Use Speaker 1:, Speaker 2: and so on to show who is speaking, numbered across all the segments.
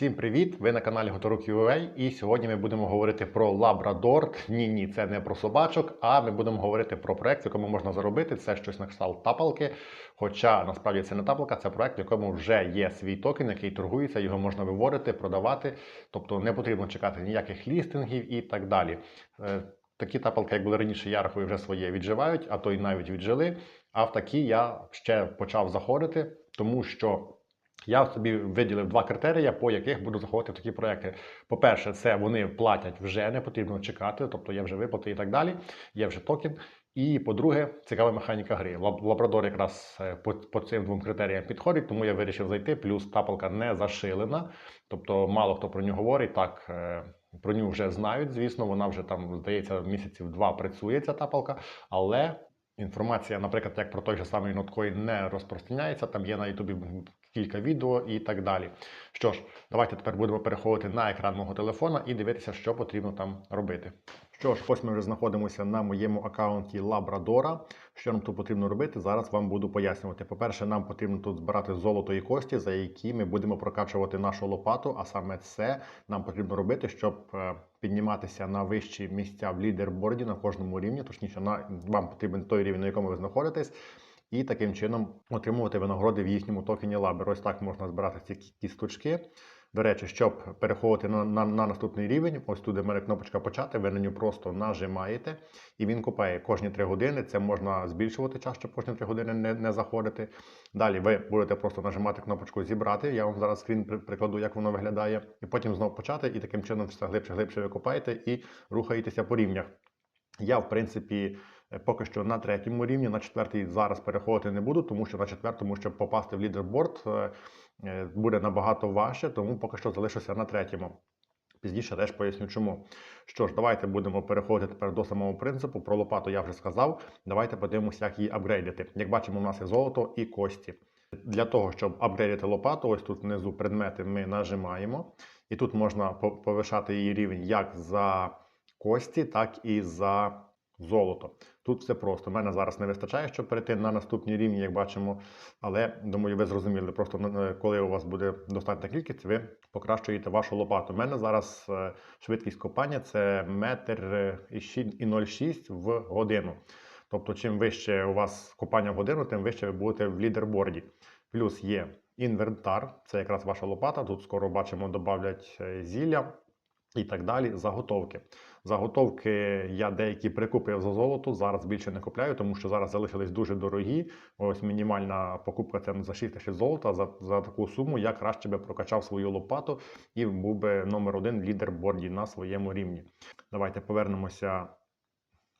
Speaker 1: Всім привіт! Ви на каналі Готорук UA і сьогодні ми будемо говорити про лабрадор. Ні, ні, це не про собачок, а ми будемо говорити про проект, в якому можна заробити. Це щось на кшталт тапалки. Хоча насправді це не тапалка, це проект, в якому вже є свій токен, який торгується, його можна виводити, продавати. Тобто не потрібно чекати ніяких лістингів і так далі. Е, Такі тапалки, як були раніше, я рахую, вже своє відживають, а то й навіть віджили. А в такі я ще почав заходити, тому що. Я собі виділив два критерії, по яких буду заходити в такі проекти. По-перше, це вони платять вже, не потрібно чекати, тобто є вже виплати і так далі, є вже токен. І по-друге, цікава механіка гри. Лаб- Лабрадор якраз е, по, по цим двом критеріям підходить, тому я вирішив зайти. Плюс тапалка не зашилена, тобто мало хто про нього говорить. Так е, про нього вже знають. Звісно, вона вже там здається місяців два працює ця тапалка, але. Інформація, наприклад, як про той же самий ноткоін не розпространяється, там є на Ютубі кілька відео і так далі. Що ж, давайте тепер будемо переходити на екран мого телефона і дивитися, що потрібно там робити. Що ж, ось ми вже знаходимося на моєму аккаунті Лабрадора. Що нам тут потрібно робити, зараз вам буду пояснювати. По-перше, нам потрібно тут збирати золото і кості, за які ми будемо прокачувати нашу лопату. А саме це нам потрібно робити, щоб е, підніматися на вищі місця в лідерборді на кожному рівні. Точніше, вам потрібен той рівень, на якому ви знаходитесь. І таким чином отримувати винагороди в їхньому токені Лабер. Ось так можна збирати ці кісточки. До речі, щоб переходити на, на, на наступний рівень, ось тут де мене кнопочка почати, ви на нього просто нажимаєте, і він купає кожні 3 години. Це можна збільшувати час, щоб кожні 3 години не, не заходити. Далі ви будете просто нажимати кнопочку зібрати. Я вам зараз скрін прикладу, як воно виглядає, і потім знову почати, і таким чином все глибше, глибше ви копаєте і рухаєтеся по рівнях. Я, в принципі, поки що на третьому рівні, на четвертий зараз переходити не буду, тому що на четвертому, щоб попасти в лідерборд, е, е, буде набагато важче, тому поки що залишуся на третьому. Пізніше теж поясню чому. Що ж, давайте будемо переходити тепер до самого принципу. Про лопату я вже сказав. Давайте подивимося, як її апгрейдити. Як бачимо, у нас є золото і кості. Для того, щоб апгрейдити лопату, ось тут внизу предмети ми нажимаємо. І тут можна повишати її рівень як за кості, так і за золото. Тут все просто. У мене зараз не вистачає, щоб перейти на наступні рівні, як бачимо. Але думаю, ви зрозуміли. Просто е, коли у вас буде достатня кількість, ви покращуєте вашу лопату. У мене зараз е, швидкість копання це метр е, і 0,6 в годину. Тобто, чим вище у вас копання в годину, тим вище ви будете в лідерборді. Плюс є інвентар, це якраз ваша лопата. Тут скоро бачимо, додавлять зілля і так далі. Заготовки. Заготовки я деякі прикупив за золото. Зараз більше не купляю, тому що зараз залишились дуже дорогі. Ось мінімальна покупка це за 6 тисяч золота. За, за таку суму я краще би прокачав свою лопату і був би номер один в лідерборді на своєму рівні. Давайте повернемося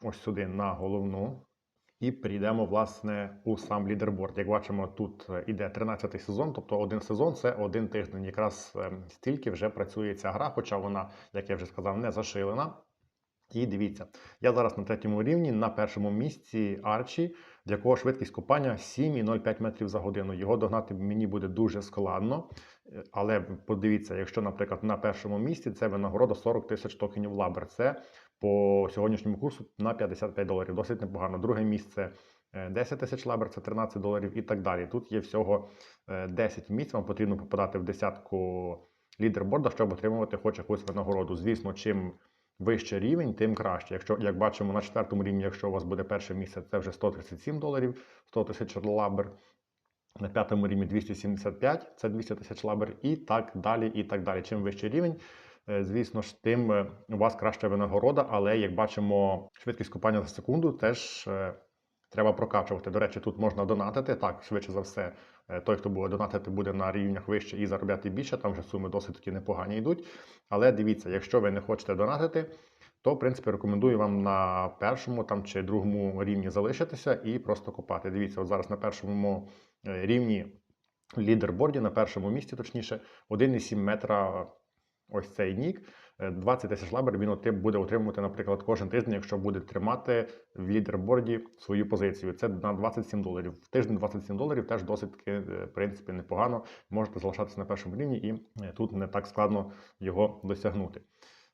Speaker 1: ось сюди на головну. І прийдемо власне у сам лідерборд. Як бачимо, тут е, іде 13-й сезон, тобто один сезон це один тиждень. Якраз ем, стільки вже працює ця гра, хоча вона, як я вже сказав, не зашилена. І дивіться, я зараз на третьому рівні на першому місці Арчі, для кого швидкість копання 7,05 метрів за годину. Його догнати мені буде дуже складно. Е, Але подивіться, якщо, наприклад, на першому місці це винагорода 40 тисяч токенів лабер. Це по сьогоднішньому курсу на 55 доларів. Досить непогано. Друге місце е, 10 тисяч лабер, це 13 доларів і так далі. Тут є всього е, 10 місць. Вам потрібно попадати в десятку лідерборда, щоб отримувати хоч якусь винагороду. Звісно, чим вище рівень, тим краще. Якщо, як бачимо, на четвертому рівні, якщо у вас буде перше місце, це вже 137 доларів, 100 тисяч лабер. На п'ятому рівні 275, це 200 тисяч лабер, і так далі. і так далі. Чим вищий рівень, е, звісно ж, тим е, у вас краща винагорода, але як бачимо, швидкість купання за секунду теж е, треба прокачувати. До речі, тут можна донатити. Так, швидше за все, е, той, хто буде донатити, буде на рівнях вище і заробляти більше. Там вже суми досить таки непогані йдуть. Але дивіться, якщо ви не хочете донатити, то в принципі рекомендую вам на першому там чи другому рівні залишитися і просто копати. Дивіться, от зараз на першому е, рівні лідерборді, на першому місці, точніше, 1,7 метра ось цей нік. Е, 20 тисяч лабер він буде отримувати, наприклад, кожен тиждень, якщо буде тримати в лідерборді свою позицію. Це на 27 доларів. В тиждень 27 доларів теж досить е, в принципі, непогано. Можете залишатися на першому рівні, і е, тут не так складно його досягнути.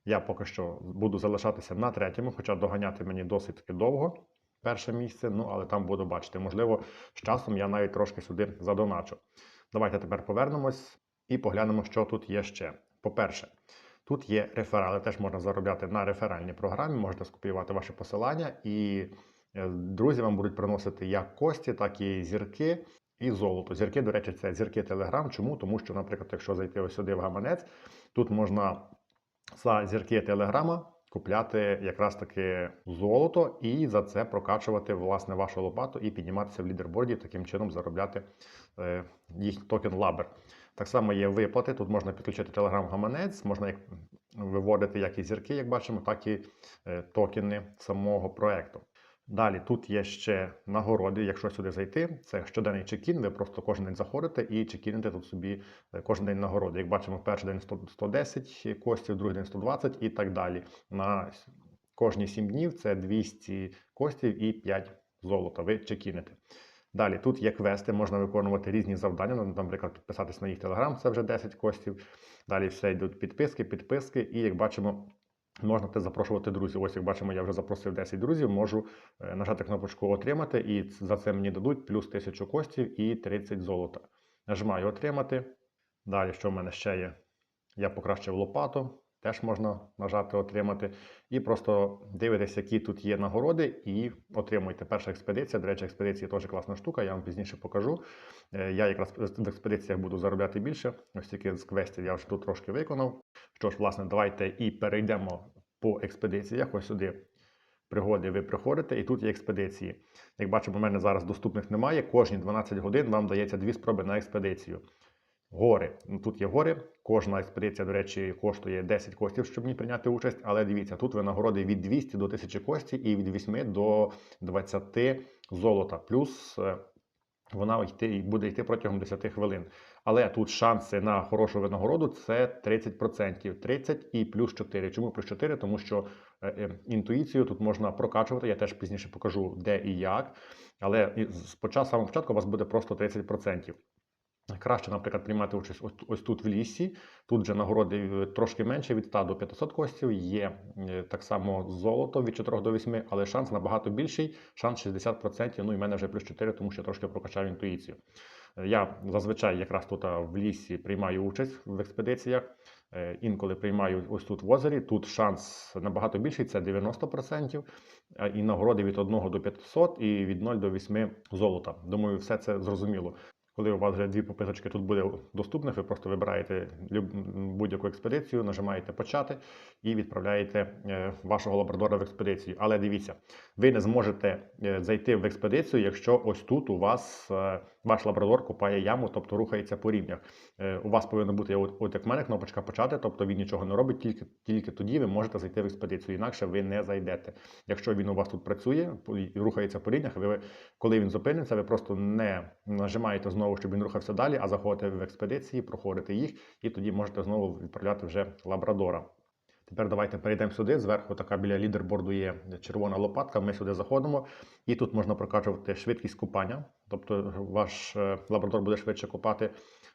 Speaker 1: Я поки що буду залишатися на третьому, хоча доганяти мені досить таки довго. Перше місце, ну але там буду бачити. Можливо, з часом я навіть трошки сюди задоначу. Давайте тепер повернемось і поглянемо, що тут є ще. По-перше, тут є реферали, теж можна заробляти на реферальній програмі, можете скопіювати ваші посилання, і е, друзі вам будуть приносити як кості, так і зірки. І золото. Зірки, до речі, це зірки Telegram. Чому? Тому що, наприклад, якщо зайти ось сюди в гаманець, тут можна за зірки Телеграма купляти якраз таки золото і за це прокачувати власне вашу лопату і підніматися в лідерборді, таким чином заробляти е, їх токен Лабер. Так само є виплати. Тут можна підключити телеграм-гаманець, можна виводити як і зірки, як бачимо, так і е, токени самого проекту. Далі тут є ще нагороди. Якщо сюди зайти, це щоденний чекін. Ви просто кожен день заходите і чекіните тут собі е, кожен день нагороди. Як бачимо, перший день 100 110 коштів, другий день 120 і так далі. На кожні 7 днів це 200 коштів і 5 золота. Ви чекіните. Далі тут є квести, можна виконувати різні завдання. ну, Наприклад, підписатись на їх телеграм, це вже 10 коштів. Далі все йдуть підписки, підписки, і як бачимо, можна те запрошувати друзів. Ось як бачимо, я вже запросив 10 друзів, можу е, нажати кнопочку Отримати, і за це мені дадуть плюс 1000 коштів і 30 золота. Нажимаю Отримати. Далі, що в мене ще є? Я покращив лопату, теж можна нажати Отримати. І просто дивитесь, які тут є нагороди, і отримуєте. Перша експедиція. До речі, експедиції теж класна штука, я вам пізніше покажу. Е, Я якраз в експедиціях буду заробляти більше. Ось тільки з квестів я вже тут трошки виконав. Що ж, власне, давайте і перейдемо по експедиціях. Ось сюди пригоди ви приходите, і тут є експедиції. Як бачимо, у мене зараз доступних немає. Кожні 12 годин вам дається дві спроби на експедицію. Гори. Ну, Тут є гори. Кожна експедиція, до речі, коштує 10 коштів, щоб в ній прийняти участь. Але дивіться, тут винагороди від 200 до 1000 коштів і від 8 до 20 золота. Плюс е, вона йти, буде йти протягом 10 хвилин. Але тут шанси на хорошу винагороду це 30%. 30 і плюс 4. Чому плюс 4? Тому що е, е, інтуїцію тут можна прокачувати. Я теж пізніше покажу, де і як. Але спочатку, самого початку у вас буде просто 30%. Краще, наприклад, приймати участь ось, ось тут в лісі. Тут вже нагороди е, трошки менше від 100 до 500 коштів. Є е, так само золото від 4 до 8, але шанс набагато більший. Шанс 60%. Ну і в мене вже плюс 4, тому що трошки прокачав інтуїцію. Е, Я зазвичай якраз тут в лісі приймаю участь в експедиціях. Інколи приймаю ось тут в озері. Тут шанс набагато більший, це 90%. а, І нагороди від 1 до 500 і від 0 до 8 золота. Думаю, все це зрозуміло. Коли у вас вже дві попиточки тут буде доступних, ви просто вибираєте будь-яку експедицію, нажимаєте почати і відправляєте е, вашого лабрадора в експедицію. Але дивіться, ви не зможете е, зайти в експедицію, якщо ось тут у вас е, ваш лабрадор купає яму, тобто рухається по рівнях. У вас повинна бути, от, як мене, кнопочка почати, тобто він нічого не робить, тільки, тільки тоді ви можете зайти в експедицію, інакше ви не зайдете. Якщо він у вас тут працює рухається по рівнях, ви, коли він зупиниться, ви просто не нажимаєте знову, щоб він рухався далі, а заходите в експедиції, проходите їх, і тоді можете знову відправляти вже лабрадора. Тепер давайте перейдемо сюди. Зверху така біля лідерборду є червона лопатка. Ми сюди заходимо, і тут можна прокачувати швидкість купання. Тобто ваш е, лабрадор буде швидше купати.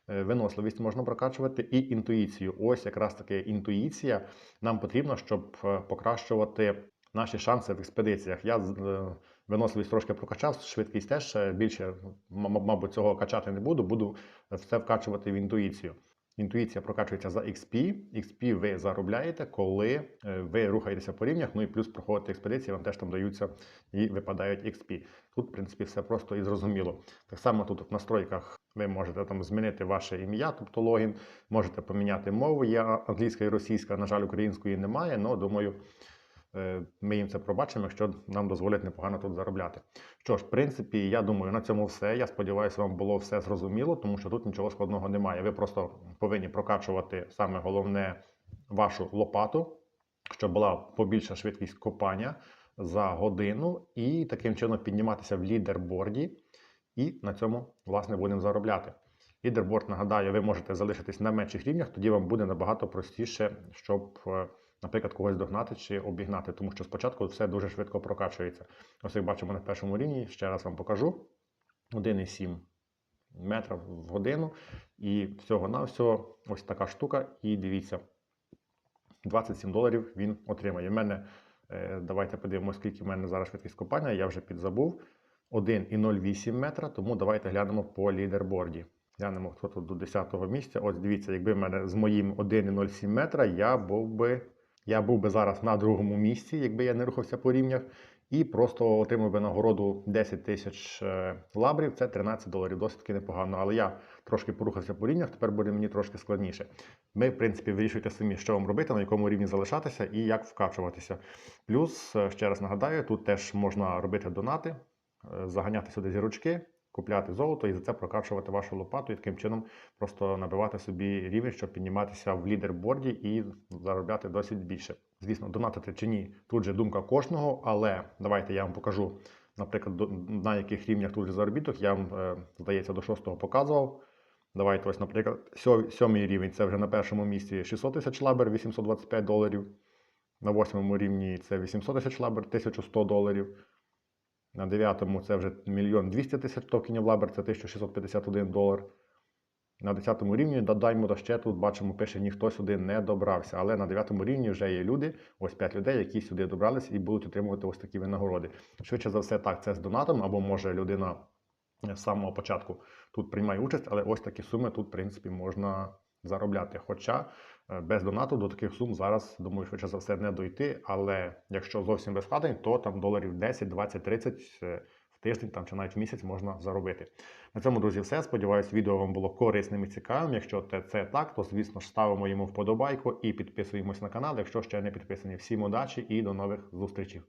Speaker 1: Е, Виносливість можна прокачувати і інтуїцію. Ось якраз таки інтуїція нам потрібна, щоб е, покращувати наші шанси в експедиціях. Я виносливість трошки прокачав, швидкість теж е, більше, мабуть, цього качати не буду. Буду все вкачувати в інтуїцію. Інтуїція прокачується за XP. XP ви заробляєте, коли е, ви рухаєтеся по рівнях, ну і плюс проходите експедиції, вам теж там даються і випадають XP. Тут, в принципі, все просто і зрозуміло. Так само тут в настройках ви можете там змінити ваше ім'я, тобто логін, можете поміняти мову. Є англійська і російська, на жаль, української немає, але думаю, ми їм це пробачимо, якщо нам дозволять непогано тут заробляти. Що ж, в принципі, я думаю, на цьому все. Я сподіваюся, вам було все зрозуміло, тому що тут нічого складного немає. Ви просто повинні прокачувати саме головне вашу лопату, щоб була побільша швидкість копання за годину, і таким чином підніматися в лідерборді. І на цьому, власне, будемо заробляти. Лідерборд, нагадаю, ви можете залишитись на менших рівнях, тоді вам буде набагато простіше, щоб, е, наприклад, когось догнати чи обігнати, тому що спочатку все дуже швидко прокачується. Ось як бачимо на першому рівні, ще раз вам покажу. 1,7 метра в годину. І всього-навсього ось така штука. І дивіться, 27 доларів він отримає. У мене, е, давайте подивимося, скільки в мене зараз швидкість копання, я вже підзабув. 1,08 метра, тому давайте глянемо по лідерборді. Глянемо, хто тут до 10-го місця. Ось дивіться, якби в мене з моїм 1,07 метра, я був би, я був би зараз на другому місці, якби я не рухався по рівнях. І просто отримав би нагороду 10 тисяч е, лабрів, це 13 доларів, досить непогано. Але я трошки порухався по рівнях, тепер буде мені трошки складніше. Ми, в принципі, вирішуєте самі, що вам робити, на якому рівні залишатися і як вкачуватися. Плюс, е, ще раз нагадаю, тут теж можна робити донати, е, заганяти сюди зірочки, купляти золото і за це прокачувати вашу лопату і таким чином просто набивати собі рівень, щоб підніматися в лідерборді і заробляти досить більше. Звісно, донатити чи ні, тут же думка кожного, але давайте я вам покажу, наприклад, на яких рівнях тут же заробіток. Я вам, е, здається, до шостого показував. Давайте ось, наприклад, сьомий рівень це вже на першому місці 600 тисяч лабер, 825 доларів. На восьмому рівні це 800 тисяч лабер, 1100 доларів. На дев'ятому це вже мільйон 200 тисяч токенів лабер, це 1651 долар. На 10 рівні додаємо до ще тут бачимо, пише ніхто сюди не добрався. Але на 9 рівні вже є люди, ось 5 людей, які сюди добрались і будуть отримувати ось такі винагороди. Швидше за все, так, це з донатом, або може людина з самого початку тут приймає участь, але ось такі суми тут, в принципі, можна заробляти. Хоча е, без донату до таких сум зараз, думаю, швидше за все не дойти. Але якщо зовсім без вкладень, то там доларів 10, 20, 30 е, в тиждень там, чи навіть в місяць можна заробити. На цьому, друзі, все. Сподіваюсь, відео вам було корисним і цікавим. Якщо це так, то звісно ж ставимо йому вподобайку і підписуємось на канал, якщо ще не підписані. Всім удачі і до нових зустрічей.